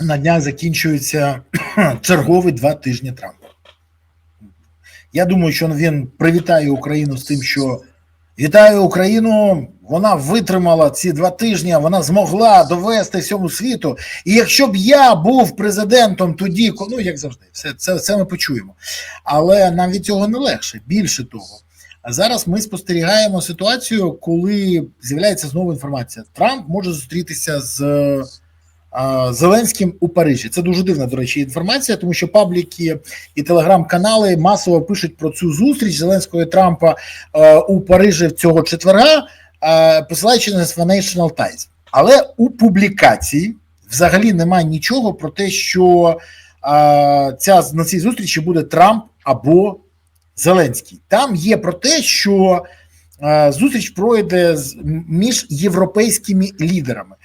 на днях закінчується чергові два тижні Трампа. Я думаю, що він привітає Україну з тим, що вітаю Україну. Вона витримала ці два тижні, вона змогла довести всьому світу. І якщо б я був президентом тоді, ну як завжди, все це, це ми почуємо. Але нам від цього не легше. Більше того, а зараз ми спостерігаємо ситуацію, коли з'являється знову інформація. Трамп може зустрітися з Зеленським у Парижі. Це дуже дивна, до речі, інформація, тому що пабліки і телеграм-канали масово пишуть про цю зустріч Зеленського і Трампа е, у Парижі цього четверга, е, посилаючи на Financial Times. Але у публікації взагалі немає нічого про те, що е, ця на цій зустрічі буде Трамп або Зеленський. Там є про те, що зустріч пройде між європейськими лідерами.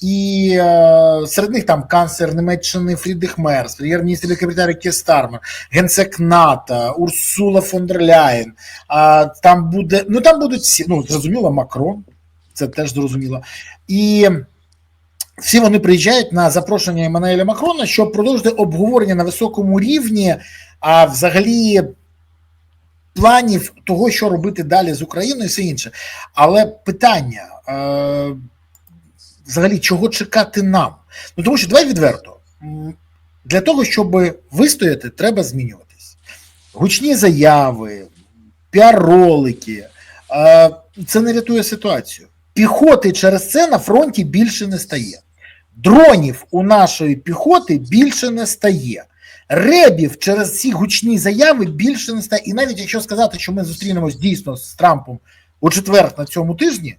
І е, серед них там канцлер Німеччини Фрідрих Мерц, прем'єр-міністр Великобританії Кір Стармер, генсек НАТО, Урсула фон дер Ляєн. А там буде, ну там будуть всі, ну зрозуміло, Макрон, це теж зрозуміло. І всі вони приїжджають на запрошення Еммануеля Макрона, щоб продовжити обговорення на високому рівні, а взагалі планів того, що робити далі з Україною, і все інше. Але питання. Е, взагалі чого чекати нам? Ну тому що давай відверто. Для того, щоб вистояти, треба змінюватись. Гучні заяви, піар-ролики. Це не рятує ситуацію. Піхоти через це на фронті більше не стає. Дронів у нашої піхоти більше не стає. Ребів через ці гучні заяви більше не стає. І навіть якщо сказати, що ми зустрінемось дійсно з Трампом у четвер на цьому тижні,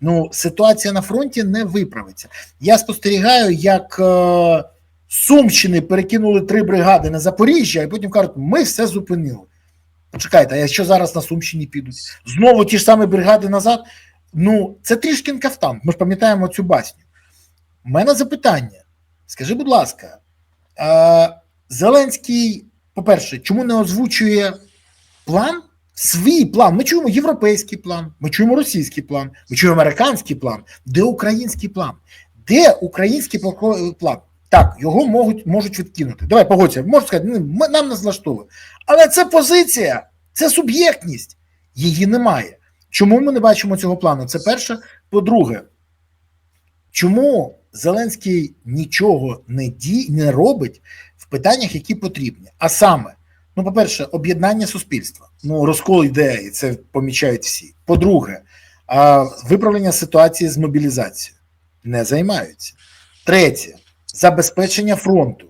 ну ситуація на фронті не виправиться. Я спостерігаю, як е, Сумщини перекинули три бригади на Запоріжжя, і потім кажуть, ми все зупинили. Почекайте, а якщо зараз на Сумщині підуть, знову ті ж самі бригади назад. Ну, це трішкін кафтан. Ми ж пам'ятаємо цю басню. У мене запитання. Скажи, будь ласка, е, Зеленський, по-перше, чому не озвучує план? Свій план. Ми чуємо європейський план, ми чуємо російський план, ми чуємо американський план. Де український план? Де український план? Так, його можуть, можуть відкинути. Давай погодься, можуть сказати, ну, ми- нам не злаштовує. Але це позиція, це суб'єктність. Її немає. Чому ми не бачимо цього плану? Це перше. По-друге, чому Зеленський нічого не ді, не робить в питаннях, які потрібні? А саме, ну, по-перше, об'єднання суспільства. Ну, розкол йде, і це помічають всі. По-друге, виправлення ситуації з мобілізацією не займаються. Третє забезпечення фронту.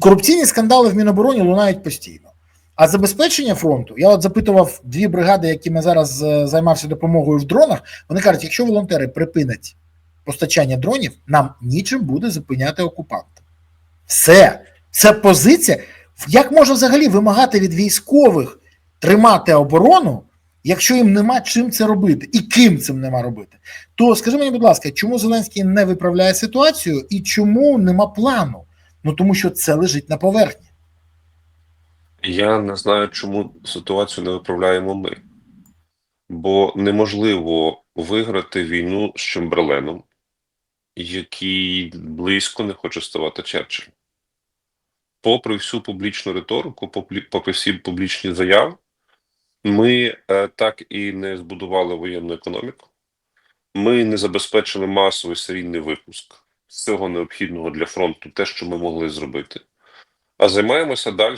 Корупційні скандали в Мінобороні лунають постійно. А забезпечення фронту, я от запитував дві бригади, якими зараз е, займався допомогою в дронах. Вони кажуть, якщо волонтери припинять постачання дронів, нам нічим буде зупиняти окупанта. Все, це позиція. Як можна взагалі вимагати від військових тримати оборону, якщо їм нема чим це робити і ким цим нема робити? То скажи мені, будь ласка, чому Зеленський не виправляє ситуацію і чому нема плану? Ну тому що це лежить на поверхні. Я не знаю, чому ситуацію не виправляємо ми. Бо неможливо виграти війну з Чемберленом, який близько не хоче ставати Черчиллем. Попри всю публічну риторику, попри всі публічні заяви, ми е, так і не збудували воєнну економіку. Ми не забезпечили масовий серійний випуск всього необхідного для фронту, те, що ми могли зробити. А займаємося далі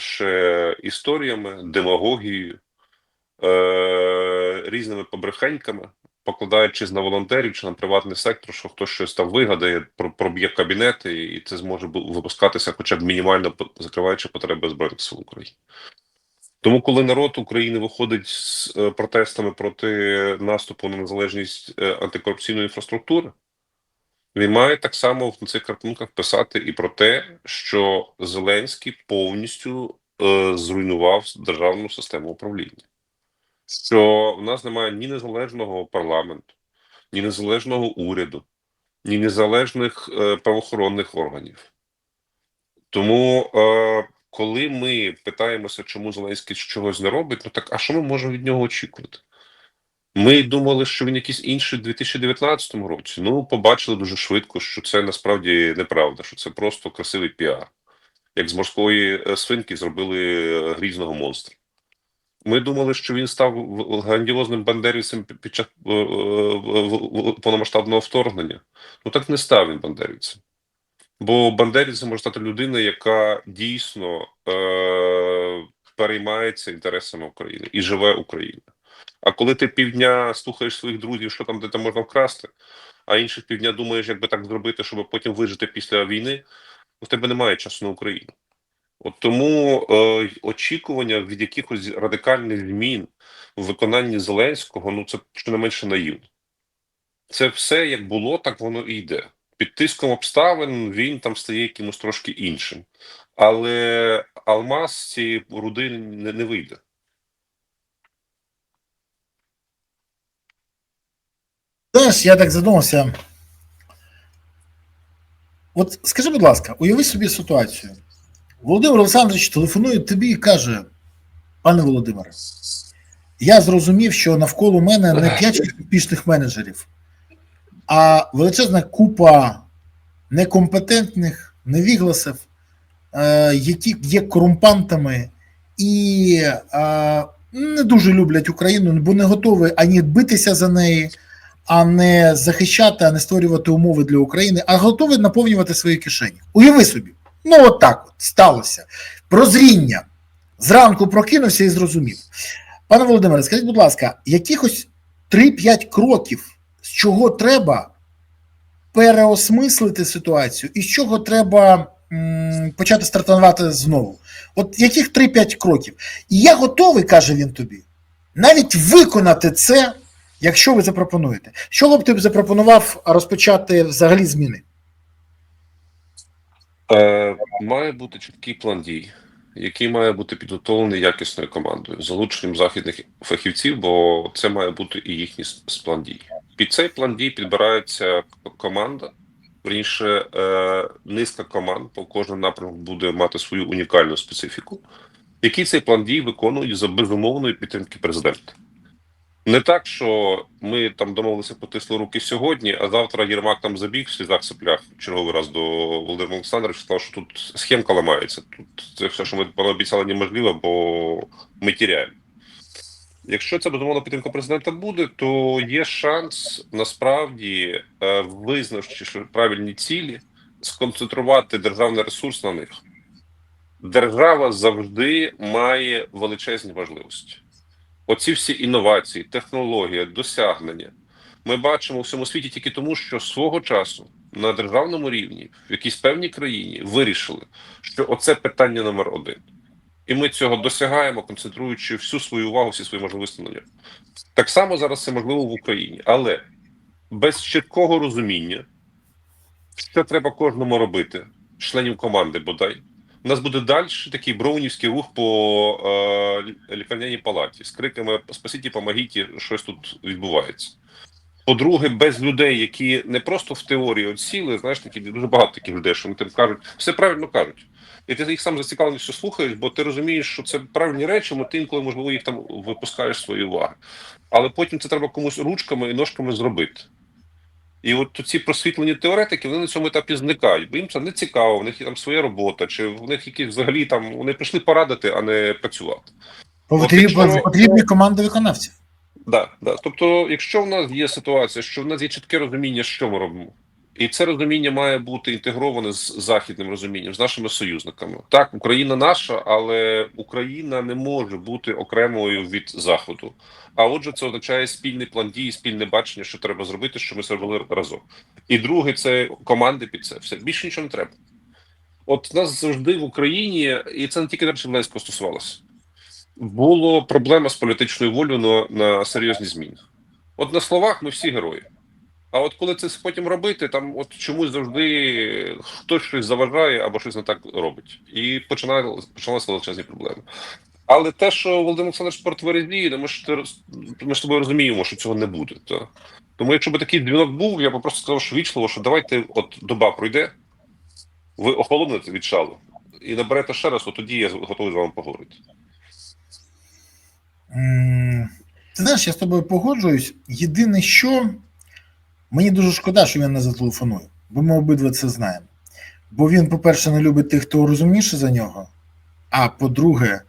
історіями, демагогією, е- різними побрехеньками, покладаючись на волонтерів чи на приватний сектор, що хтось щось там вигадає, про- проб'є кабінети, і це зможе випускатися хоча б мінімально закриваючи потреби Збройних сил України. Тому, коли народ України виходить з е, протестами проти наступу на незалежність е, антикорупційної інфраструктури, він має так само в цих картинках писати і про те, що Зеленський повністю е, зруйнував державну систему управління, що в нас немає ні незалежного парламенту, ні незалежного уряду, ні незалежних е, правоохоронних органів. Тому, е, коли ми питаємося, чому Зеленський чогось не робить, ну так а що ми можемо від нього очікувати? Ми думали, що він якийсь інший у 2019 році. Ну, побачили дуже швидко, що це насправді неправда, що це просто красивий піар. Як з морської е, свинки зробили е, грізного монстра. Ми думали, що він став грандіозним бандерівцем під- час е, е, повномасштабного вторгнення. Ну так не став він бандерівцем. Бо бандерівцем може стати людина, яка дійсно е, переймається інтересами України і живе Україною. А коли ти півдня слухаєш своїх друзів, що там де там можна вкрасти, а інших півдня думаєш, як би так зробити, щоб потім вижити після війни, у тебе немає часу на Україну. От тому е, очікування від якихось радикальних змін в виконанні Зеленського, ну це щонайменше наївно. Це все як було, так воно і йде. Під тиском обставин він там стає якимось трошки іншим. Але алмаз цієї руди не, не вийде. Знаєш, я так задумався. От скажи, будь ласка, уяви собі ситуацію. Володимир Олександрович телефонує тобі і каже: пане Володимире, я зрозумів, що навколо мене не п'ять успішних менеджерів, а величезна купа некомпетентних невігласів, е, які є корумпантами і е, не дуже люблять Україну, бо не готові ані битися за неї, а не захищати, а не створювати умови для України, а готові наповнювати свої кишені. Уяви собі, ну от так от сталося. Прозріння. Зранку прокинувся і зрозумів. Пане Володимире, скажіть, будь ласка, якихось 3-5 кроків, з чого треба переосмислити ситуацію, і з чого треба м, почати стартувати знову? От яких 3-5 кроків? І я готовий, каже він тобі, навіть виконати це, якщо ви запропонуєте. Чого б ти запропонував розпочати взагалі зміни? Е, має бути чіткий план дій, який має бути підготовлений якісною командою, залученням західних фахівців, бо це має бути і їхній план дій. Під цей план дій підбирається команда. Верніше, е, низка команд по кожному напрямку буде мати свою унікальну специфіку, які цей план дій виконують за безумовної підтримки президента. Не так, що ми там домовилися потисли руки сьогодні, а завтра Єрмак там забіг в слізах соплях черговий раз до Володимира Олександровича, сказав, що тут схемка ламається. Тут це все, що ми пообіцяли, неможливо, бо ми тіряємо. Якщо ця безумовна підтримка президента буде, то є шанс насправді, е, визнавши правильні цілі, сконцентрувати державний ресурс на них. Держава завжди має величезні важливості. Оці всі інновації, технології, досягнення ми бачимо у всьому світі тільки тому, що свого часу на державному рівні в якійсь певній країні вирішили, що оце питання номер один. І ми цього досягаємо, концентруючи всю свою увагу, всі свої можливості на ньому. Так само зараз це можливо в Україні, але без чіткого розуміння, що треба кожному робити, членів команди бодай. У нас буде далі такий броунівський рух по е, лікарняній палаті з криками Спасіть, помогіть, щось тут відбувається. По-друге, без людей, які не просто в теорії отсіли, знаєш, такі дуже багато таких людей, що вони тим кажуть, все правильно кажуть. І ти їх сам зацікавленістю слухаєш, бо ти розумієш, що це правильні речі, але ти інколи, можливо, їх там випускаєш свої уваги. Але потім це треба комусь ручками і ножками зробити. І от ці просвітлені теоретики вони на цьому етапі зникають, бо їм це не цікаво, в них є там своя робота, чи в них якісь взагалі там вони прийшли порадити, а не працювати. Потрібні, потрібні команди виконавців. Да, да. Тобто, якщо в нас є ситуація, що в нас є чітке розуміння, що ми робимо, і це розуміння має бути інтегроване з західним розумінням, з нашими союзниками. Так, Україна наша, але Україна не може бути окремою від Заходу. А отже, це означає спільний план дій, спільне бачення, що треба зробити, що ми це робили разом. І друге, це команди під це. Все більше нічого не треба. От нас завжди в Україні, і це не тільки речі Зеленського стосувалося. Було проблема з політичною волею на, на серйозні зміни. От на словах ми всі герої. А от коли це потім робити, там от чомусь завжди хтось щось заважає або щось не так робить. І починає почалися величезні проблеми. Але те, що Володимир Олександрович протверезіє, ну, ми ж ми ж тобою розуміємо, що цього не буде. Та. Тому, якщо б такий дзвінок був, я б просто сказав що вічливо, що давайте, от доба пройде, ви охолонете від шалу і наберете ще раз, от тоді я готовий з вами поговорити. Ти знаєш, я з тобою погоджуюсь. Єдине, що мені дуже шкода, що він не зателефонує, бо ми обидва це знаємо. Бо він, по-перше, не любить тих, хто розумніше за нього. А по-друге,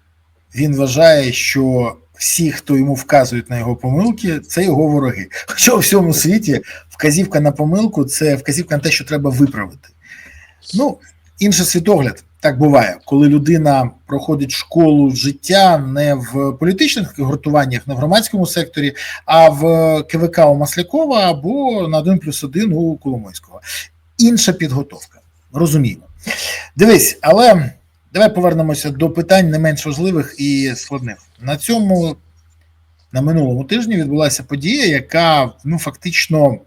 він вважає, що всі, хто йому вказують на його помилки, це його вороги. Хоча у всьому світі вказівка на помилку це вказівка на те, що треба виправити. Ну, інший світогляд. Так буває, коли людина проходить школу життя не в політичних гуртуваннях, не в громадському секторі, а в КВК у Маслякова або на 1 плюс 1 у Коломойського. Інша підготовка. Розуміємо. Дивись, але давай повернемося до питань не менш важливих і складних. На цьому, на минулому тижні відбулася подія, яка ну, фактично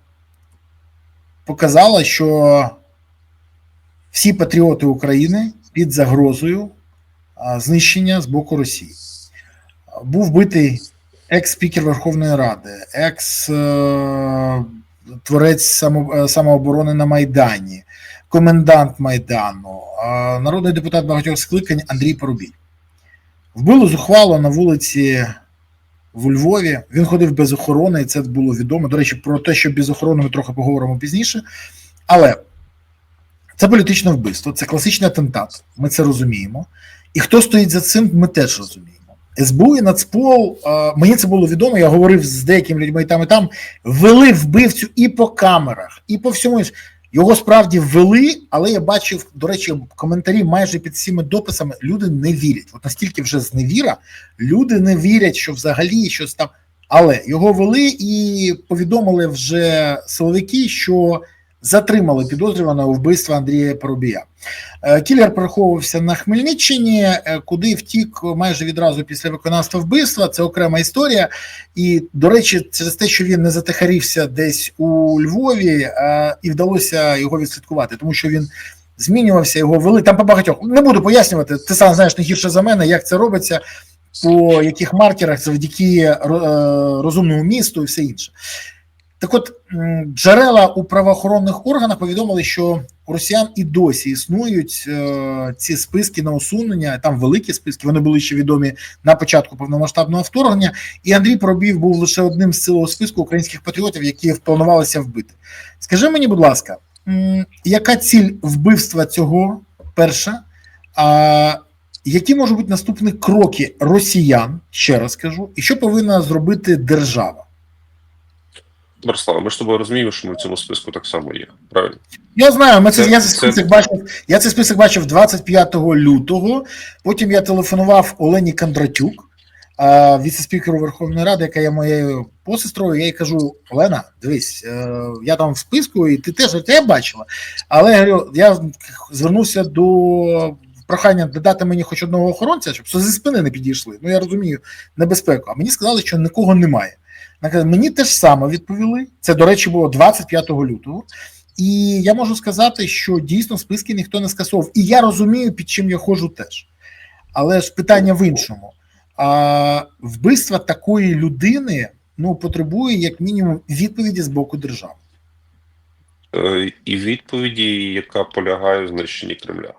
показала, що всі патріоти України під загрозою знищення з боку Росії. Був битий екс-спікер Верховної Ради, екс-творець самооборони на Майдані, комендант Майдану, народний депутат багатьох скликань Андрій Порубій. Вбили зухвало на вулиці в Львові. Він ходив без охорони, і це було відомо. До речі, про те, що без охорони ми трохи поговоримо пізніше. Але це політичне вбивство, це класичний атентат. Ми це розуміємо. І хто стоїть за цим, ми теж розуміємо. СБУ і Нацпол, мені це було відомо. Я говорив з деякими людьми там і там. Ввели вбивцю і по камерах, і по всьому. Його справді ввели, але я бачив, до речі, коментарі майже під всіма дописами. Люди не вірять. От настільки вже зневіра, люди не вірять, що взагалі щось там. Але його вели і повідомили вже силовики, що затримали підозрюваного вбивства Андрія Поробія. Е, Кілер переховувався на Хмельниччині, е, куди втік майже відразу після виконавства вбивства. Це окрема історія. І, до речі, через те, що він не затихарівся десь у Львові, е, і вдалося його відслідкувати, тому що він. Змінювався, його вели там по багатьох. Не буду пояснювати. Ти сам знаєш не гірше за мене, як це робиться, по яких маркерах, завдяки розумному місту і все інше. Так от джерела у правоохоронних органах повідомили, що у росіян і досі існують е, ці списки на усунення. Там великі списки. Вони були ще відомі на початку повномасштабного вторгнення. І Андрій Пробів був лише одним з цілого списку українських патріотів, які планувалися вбити. Скажи мені, будь ласка, яка ціль вбивства цього перша? А які можуть бути наступні кроки росіян? Ще раз кажу, і що повинна зробити держава? Борислава, ми ж тобою розуміємо, що ми в цьому списку так само є. Правильно? Я знаю, ми це, Це- я цей це- список бачив. Я цей список бачив 25 лютого. Потім я телефонував Олені Кондратюк, віце-спікеру Верховної Ради, яка є моєю посестрою. Я їй кажу: Олена, дивись, е, я там в списку, і ти теж я бачила. Але я говорю, я звернувся до прохання додати мені хоч одного охоронця, щоб зі спини не підійшли. Ну я розумію небезпеку. А мені сказали, що нікого немає. Мені те ж саме відповіли. Це, до речі, було 25 лютого. І я можу сказати, що дійсно списки ніхто не скасовував. І я розумію, під чим я ходжу теж. Але ж питання в іншому. А, вбивство такої людини ну, потребує, як мінімум, відповіді з боку держави. Е, І відповіді, яка полягає в знищенні Кремля.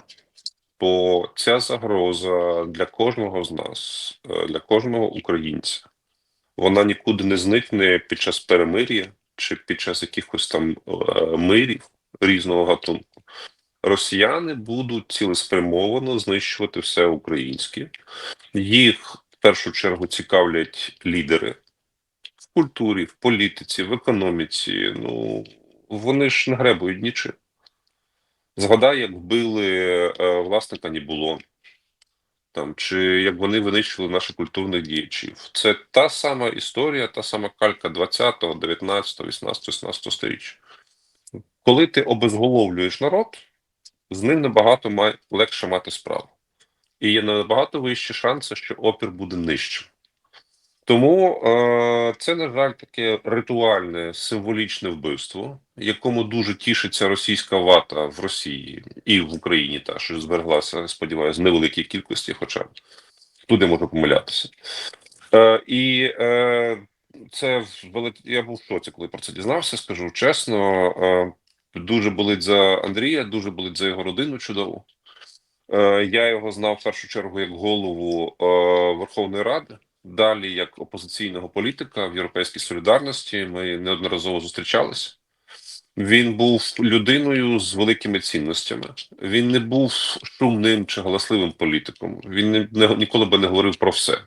Бо ця загроза для кожного з нас, е, для кожного українця, вона нікуди не зникне під час перемир'я чи під час якихось там е, мирів різного гатунку. Росіяни будуть цілеспрямовано знищувати все українське. Їх в першу чергу цікавлять лідери в культурі, в політиці, в економіці. Ну вони ж не гребують нічим. Згадай, як вбили е, власника Нібулон, там, чи як вони винищували наших культурних діячів. Це та сама історія, та сама калька 20-го, 19-го, 18-го, 16-го сторіччя. Коли ти обезголовлюєш народ, з ним набагато має, легше мати справу. І є набагато вищі шанси, що опір буде нижчим. Тому е, це, на жаль, таке ритуальне символічне вбивство, якому дуже тішиться російська вата в Росії і в Україні, та що збереглася, сподіваюся, в невеликій кількості, хоча туди можу помилятися. Е, і е, це вели- я був в шоці, коли про це дізнався. Скажу чесно. Е, дуже болить за Андрія, дуже болить за його родину чудову. Е, я його знав в першу чергу як голову е, Верховної Ради далі як опозиційного політика в Європейській солідарності. Ми неодноразово зустрічалися. Він був людиною з великими цінностями. Він не був шумним чи галасливим політиком. Він не, не ніколи би не говорив про все,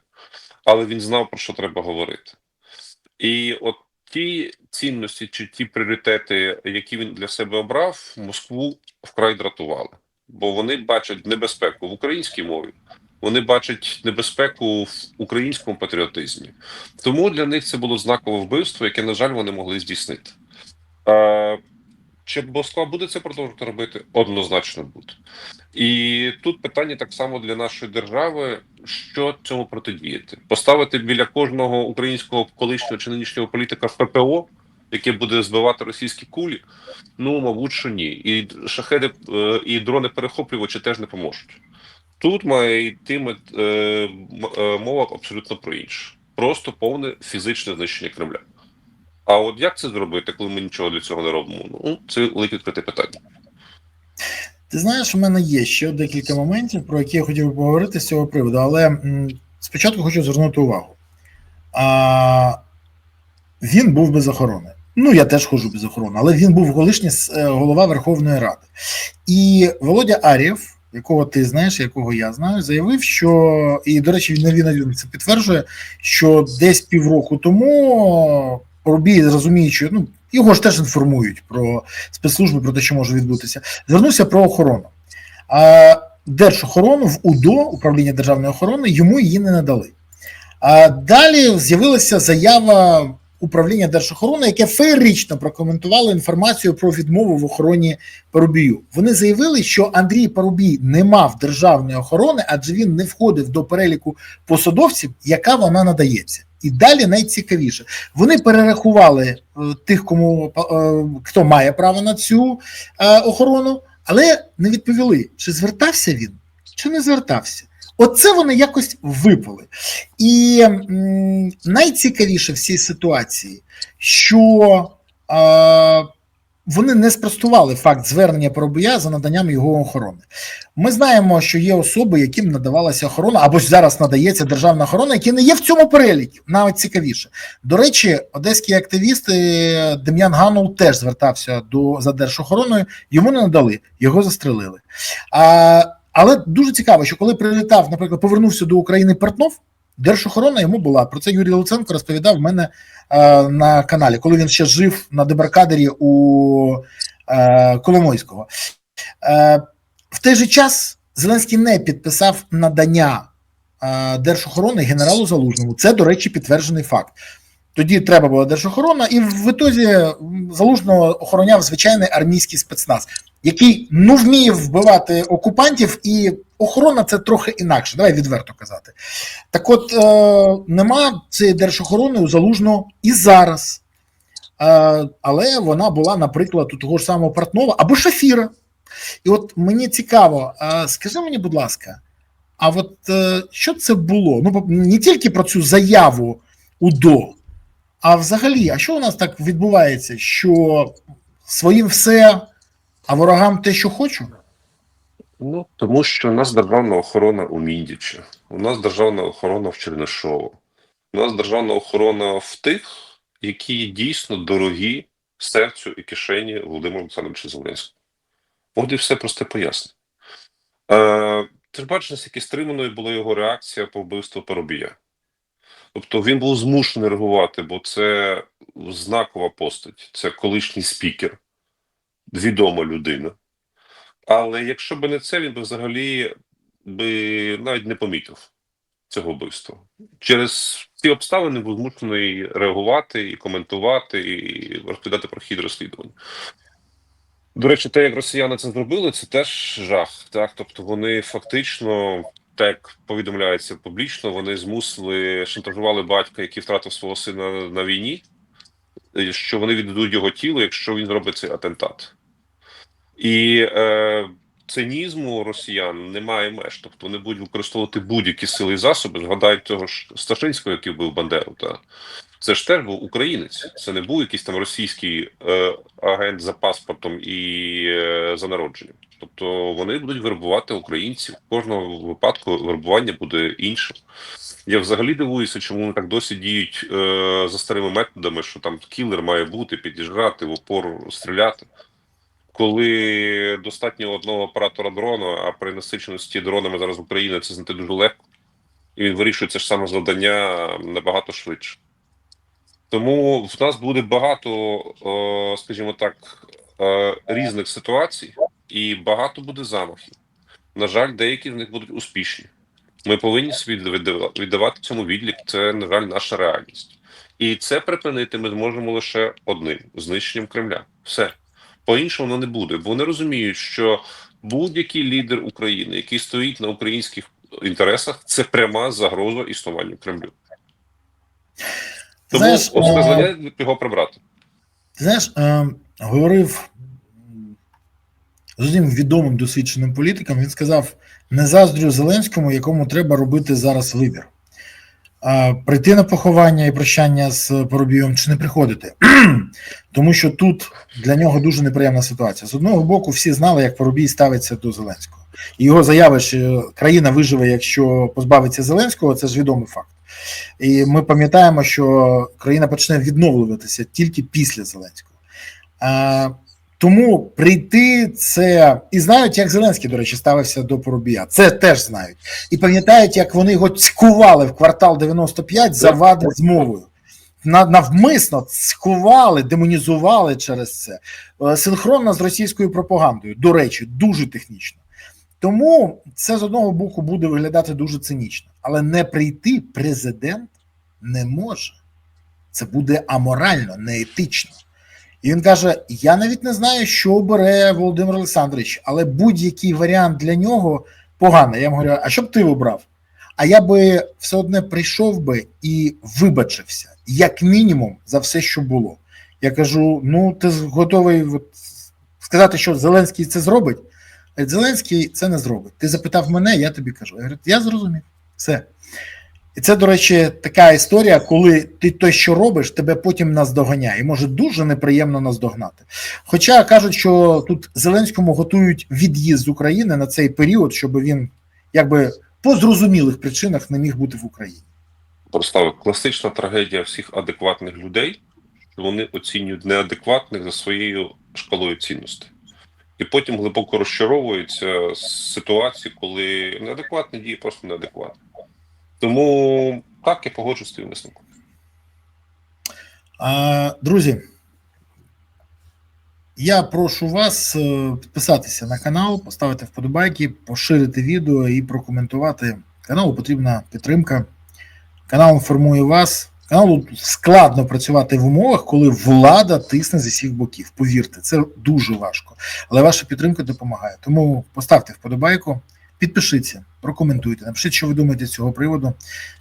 але він знав про що треба говорити. І от ті цінності чи ті пріоритети, які він для себе обрав, Москву вкрай дратували, бо вони бачать небезпеку в українській мові. Вони бачать небезпеку в українському патріотизмі, тому для них це було знакове вбивство, яке, на жаль, вони могли здійснити. Е, чи Москва буде це продовжувати робити? Однозначно буде. І тут питання так само для нашої держави: що цьому протидіяти? Поставити біля кожного українського колишнього чи нинішнього політика ППО, яке буде збивати російські кулі? Ну, мабуть, що ні. І шахеди е, і дрони перехоплювачі теж не поможуть. Тут має йти мет- е, мова абсолютно про інше. Просто повне фізичне знищення Кремля. А от як це зробити, коли ми нічого для цього не робимо? Ну, це велике відкрите питання. Ти знаєш, у мене є ще декілька моментів, про які я хотів би поговорити з цього приводу, але спочатку хочу звернути увагу. А, він був без охорони. Ну, я теж ходжу без охорони, але він був колишній е, голова Верховної Ради. І Володя Арєв, якого ти знаєш, якого я знаю, заявив, що, і, до речі, він це підтверджує, що десь півроку тому Рубій, розуміючи, ну, його ж теж інформують про спецслужби, про те, що може відбутися, звернувся про охорону. А Держохорону в УДО, управління державної охорони, йому її не надали. А далі з'явилася заява управління Держохорони, яке феєрично прокоментувало інформацію про відмову в охороні Парубію. Вони заявили, що Андрій Парубій не мав державної охорони, адже він не входив до переліку посадовців, яка вона надається. І далі найцікавіше. Вони перерахували е, тих, кому е, хто має право на цю е, охорону, але не відповіли, чи звертався він, чи не звертався. Оце вони якось випали. І найцікавіше в цій ситуації, що е, вони не спростували факт звернення Поробія за наданням його охорони. Ми знаємо, що є особи, яким надавалася охорона, або ж зараз надається державна охорона, які не є в цьому переліку. Навіть цікавіше. До речі, одеські активісти Дем'ян Ганул теж звертався до за держохороною. Йому не надали, його застрелили. А, але дуже цікаво, що коли прилітав, наприклад, повернувся до України Портнов, держохорона йому була. Про це Юрій Луценко розповідав в мене е, на каналі, коли він ще жив на дебаркадері у е, Коломойського. Е, в той же час Зеленський не підписав надання е, держохорони генералу Залужному. Це, до речі, підтверджений факт. Тоді треба була держохорона, і в ітозі залужного охороняв звичайний армійський спецназ, який ну вміє вбивати окупантів, і охорона це трохи інакше. Давай відверто казати. Так, от е, нема цієї держохорони у залужного і зараз. Е, але вона була, наприклад, у того ж самого Портнова або Шафіра. І от мені цікаво, е, скажи мені, будь ласка, а от е, що це було? Ну, не тільки про цю заяву УДО, а взагалі, а що у нас так відбувається? Що своїм все, а ворогам те, що хочу? Ну тому що у нас державна охорона у Міндічі, у нас державна охорона в Чернишово, у нас державна охорона в тих, які дійсно дорогі серцю і кишені Володимира Олександровича Зеленського. От і все просте пояснення. Е, ти ж бачиш, наскільки стриманою була його реакція по вбивству Парубія. Тобто він був змушений реагувати, бо це знакова постать, це колишній спікер, відома людина. Але якщо б не це, він би взагалі би навіть не помітив цього вбивства. Через ці обставини був змушений реагувати і коментувати, і розповідати про хід розслідування. До речі, те, як росіяни це зробили, це теж жах. Так, тобто вони фактично, так повідомляється публічно, вони змусили шантажували батька, який втратив свого сина на війні, е, що вони віддадуть його тіло, якщо він зробить цей атентат. І е, цинізму росіян немає меж. Тобто вони будуть використовувати будь-які сили і засоби. Згадають того ж Сташинського, який був Бандеру. Та це ж теж був українець. Це не був якийсь там російський е, агент за паспортом і е, за народженням. Тобто вони будуть вербувати українців. Кожного випадку вербування буде іншим. Я взагалі дивуюся, чому вони так досі діють е, за старими методами, що там кілер має бути, підіжджати, в опор стріляти. Коли достатньо одного оператора дрона, а при насиченості дронами зараз в Україні це знайти дуже легко, і він вирішує це ж саме завдання набагато швидше. Тому в нас буде багато, е, скажімо так, е, різних ситуацій, і багато буде замахів. На жаль, деякі з них будуть успішні. Ми повинні віддавати цьому відлік. Це, на жаль, наша реальність. І це припинити ми зможемо лише одним знищенням Кремля. Все. По-іншому воно не буде, бо вони розуміють, що будь-який лідер України, який стоїть на українських інтересах, це пряма загроза існуванню Кремлю. Тому основне е, його прибрати. Знаєш, е, говорив з одним відомим досвідченим політиком, він сказав: не заздрю Зеленському, якому треба робити зараз вибір. Прийти на поховання і прощання з Поробієм чи не приходити. Тому що тут для нього дуже неприємна ситуація. З одного боку, всі знали, як Поробій ставиться до Зеленського. І його заяви, що країна виживе, якщо позбавиться Зеленського, це ж відомий факт. І ми пам'ятаємо, що країна почне відновлюватися тільки після Зеленського. Тому прийти це і знають, як Зеленський, до речі, ставився до Поробія. Це теж знають. І пам'ятають, як вони його цькували в квартал 95 за вади з мовою. Навмисно цькували, демонізували через це. Е, Синхронно з російською пропагандою. До речі, дуже технічно. Тому це з одного боку буде виглядати дуже цинічно, але не прийти президент не може. Це буде аморально, неетично. І він каже: Я навіть не знаю, що обере Володимир Олександрович, але будь-який варіант для нього поганий. Я йому говорю, а що б ти вибрав? А я би все одне прийшов би і вибачився, як мінімум, за все, що було. Я кажу: ну, ти готовий от, сказати, що Зеленський це зробить? Зеленський це не зробить. Ти запитав мене, я тобі кажу. Я говорю, я зрозумів. Все. І це, до речі, така історія, коли ти те, що робиш, тебе потім наздоганяє. І може дуже неприємно наздогнати. Хоча кажуть, що тут Зеленському готують від'їзд з України на цей період, щоб він якби по зрозумілих причинах не міг бути в Україні. Проста класична трагедія всіх адекватних людей, що вони оцінюють неадекватних за своєю шкалою цінностей. І потім глибоко розчаровуються ситуації, коли неадекватні дії просто неадекватні. Тому так я погоджуюсь з твоїм висновком. Друзі, я прошу вас е, підписатися на канал, поставити вподобайки, поширити відео і прокоментувати. Каналу потрібна підтримка. Канал інформує вас. Каналу складно працювати в умовах, коли влада тисне з усіх боків. Повірте, це дуже важко. Але ваша підтримка допомагає. Тому поставте вподобайку, підпишіться, прокоментуйте, напишіть, що ви думаєте з цього приводу.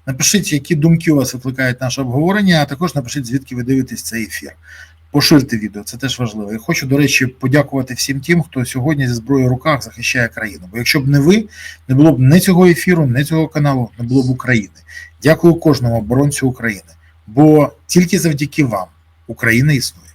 Напишіть, які думки у вас викликають наше обговорення, а також напишіть, звідки ви дивитесь цей ефір. Поширте відео, це теж важливо. І хочу, до речі, подякувати всім тим, хто сьогодні зі зброєю в руках захищає країну. Бо якщо б не ви, не було б ні цього ефіру, ні цього каналу, не було б України. Дякую кожному оборонцю України. Бо тільки завдяки вам Україна існує.